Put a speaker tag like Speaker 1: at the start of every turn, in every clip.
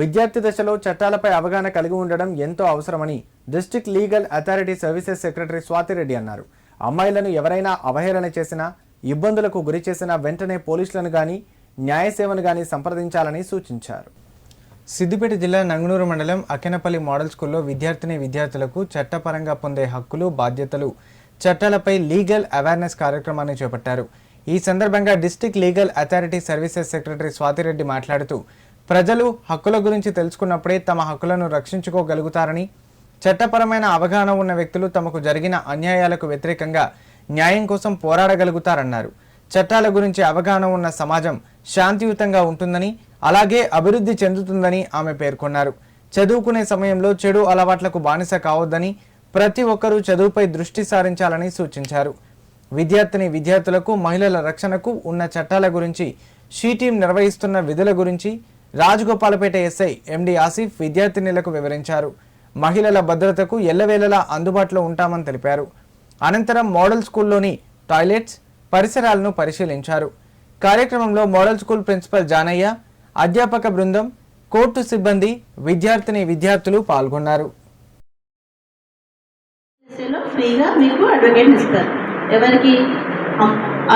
Speaker 1: విద్యార్థి దశలో చట్టాలపై అవగాహన కలిగి ఉండడం ఎంతో అవసరమని district legal authority services secretary Swathi Reddy అన్నారు. అమ్మాయిలను ఎవరైనా అవహేళన చేసినా ఇబ్బందులకు గురి చేసినా వెంటనే పోలీసులను కానీ న్యాయ సేవను కానీ సంప్రదించాలని సూచించారు. సిద్దిపేట జిల్లా నంగునూరు మండలం అకెనపల్లి మోడల్ స్కూల్లో విద్యార్థిని విద్యార్థులకు చట్టపరంగా పొందే హక్కులు బాధ్యతలు చట్టాలపై లీగల్ అవేర్నెస్ కార్యక్రమాన్ని చేపట్టారు. ఈ సందర్భంగా district legal authority services secretary Swathi Reddy మాట్లాడుతూ ప్రజలు హక్కుల గురించి తెలుసుకున్నప్పుడే తమ హక్కులను రక్షించుకోగలుగుతారని చట్టపరమైన అవగాహన ఉన్న వ్యక్తులు తమకు జరిగిన అన్యాయాలకు వ్యతిరేకంగా న్యాయం కోసం పోరాడగలుగుతారన్నారు. చట్టాల గురించి అవగాహన ఉన్న సమాజం శాంతియుతంగా ఉంటుందని అలాగే అభివృద్ధి చెందుతుందని ఆమె పేర్కొన్నారు. చదువుకునే సమయంలో చెడు అలవాట్లకు బానిస కావద్దని ప్రతి ఒక్కరూ చదువుపై దృష్టి సారించాలని సూచించారు. విద్యార్థిని విద్యార్థులకు మహిళల రక్షణకు ఉన్న చట్టాల గురించి షీ టీం నిర్వహిస్తున్న విధుల గురించి రాజగోపాలపేట ఎస్ఐ ఎండి ఆసిఫ్ విద్యార్థినిలకు వివరించారు. మహిళల భద్రతకు ఎల్లవేళలా అందుబాటులో ఉంటామని తెలిపారు. అనంతరం మోడల్ స్కూల్లోని టాయిలెట్స్ పరిసరాలను పరిశీలించారు. కార్యక్రమంలో మోడల్ స్కూల్ ప్రిన్సిపల్ జానయ్య అధ్యాపక బృందం కోర్టు సిబ్బంది విద్యార్థిని విద్యార్థులు పాల్గొన్నారు.
Speaker 2: ఫ్రీగా మీకు అడ్వకేట్ ఇస్తారు. ఎవరికి?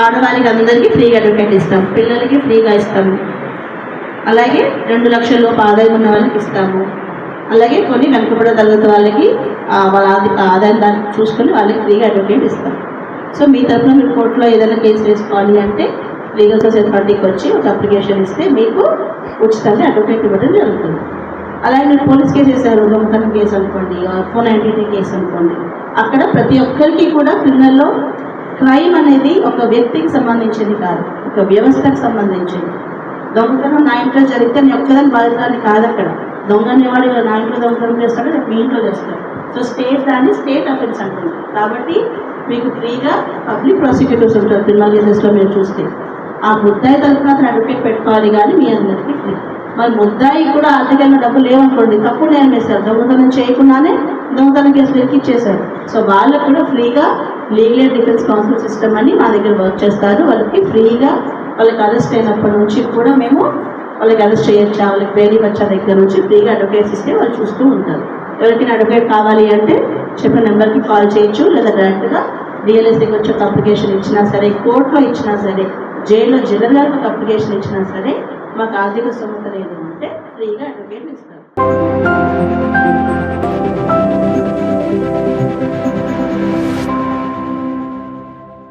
Speaker 2: ఆడవారికి అందరికీ ఫ్రీగా అడ్వకేట్ ఇస్తాం. పిల్లలకి ఫ్రీగా ఇస్తాము. అలాగే రెండు లక్షల లోపు ఆదాయం ఉన్న వాళ్ళకి ఇస్తాము. అలాగే కొన్ని వెనుకబడ తరగతి వాళ్ళకి వాళ్ళ ఆది ఆదాయం దాన్ని చూసుకొని వాళ్ళకి ఫ్రీగా అడ్వకేట్ ఇస్తాం సో మీ తరఫున మీరు కోర్టులో ఏదైనా కేసు వేసుకోవాలి అంటే లీగల్ సర్వీస్ అథారిటీకి వచ్చి ఒక అప్లికేషన్ ఇస్తే మీకు ఉచితంగా అడ్వకేట్ ఇవ్వడం జరుగుతుంది. అలాగే మీరు పోలీస్ కేసు వేసారు దొంగతనం కేసు అనుకోండి ఫోన్ ఐడెంటిటీ కేసు అనుకోండి అక్కడ ప్రతి ఒక్కరికి కూడా క్రిమినల్లో క్రైమ్ అనేది ఒక వ్యక్తికి సంబంధించింది కాదు ఒక వ్యవస్థకు సంబంధించింది. దొంగతనం నా ఇంట్లో జరిగితే నేను ఒక్కదాని బాధితాన్ని కాదు అక్కడ. దొంగ వాడు నా ఇంట్లో దొంగతనం చేస్తాడు రేపు మీ ఇంట్లో చేస్తాడు. సో స్టేట్ దాన్ని స్టేట్ అఫెన్స్ అంటుంది. కాబట్టి మీకు ఫ్రీగా పబ్లిక్ ప్రాసిక్యూటర్స్ ఉంటారు క్రిమినల్ కేసెస్లో మీరు చూస్తే. ఆ ముద్దాయి తరఫున అతను అడ్వకేట్ పెట్టుకోవాలి కానీ మీ అందరికీ ఫ్రీ. మరి ముద్దాయి కూడా ఆర్థికంగా డబ్బులు లేవనుకోండి తప్పుడు నేను వేశారు దొంగతనం చేయకుండానే దొంగతనం కేసులు ఎక్కిచ్చేశారు సో వాళ్ళకు కూడా ఫ్రీగా లీగల్ డిఫెన్స్ కౌన్సిల్ సిస్టమ్ అని మా దగ్గర వర్క్ చేస్తారు. వాళ్ళకి ఫ్రీగా వాళ్ళకి అరెస్ట్ అయినప్పటి నుంచి కూడా మేము వాళ్ళకి అరెస్ట్ చేయొచ్చా? వాళ్ళకి బెయిల్ వచ్చా దగ్గర నుంచి ఫ్రీగా అడ్వకేట్స్ ఇస్తే వాళ్ళు చూస్తూ ఉంటారు. ఎవరికైనా అడ్వకేట్ కావాలి అంటే చెప్పిన నెంబర్కి కాల్ చేయొచ్చు లేదా డైరెక్ట్గా డిఎల్ఎస్సీకి వచ్చి ఒక అప్లికేషన్ ఇచ్చినా సరే కోర్టులో ఇచ్చినా సరే జైల్లో జనరల్ గారికి ఒక అప్లికేషన్ ఇచ్చినా సరే మాకు ఆర్థిక స్తోమత లేదు అంటే ఫ్రీగా అడ్వకేట్ ఇస్తారు.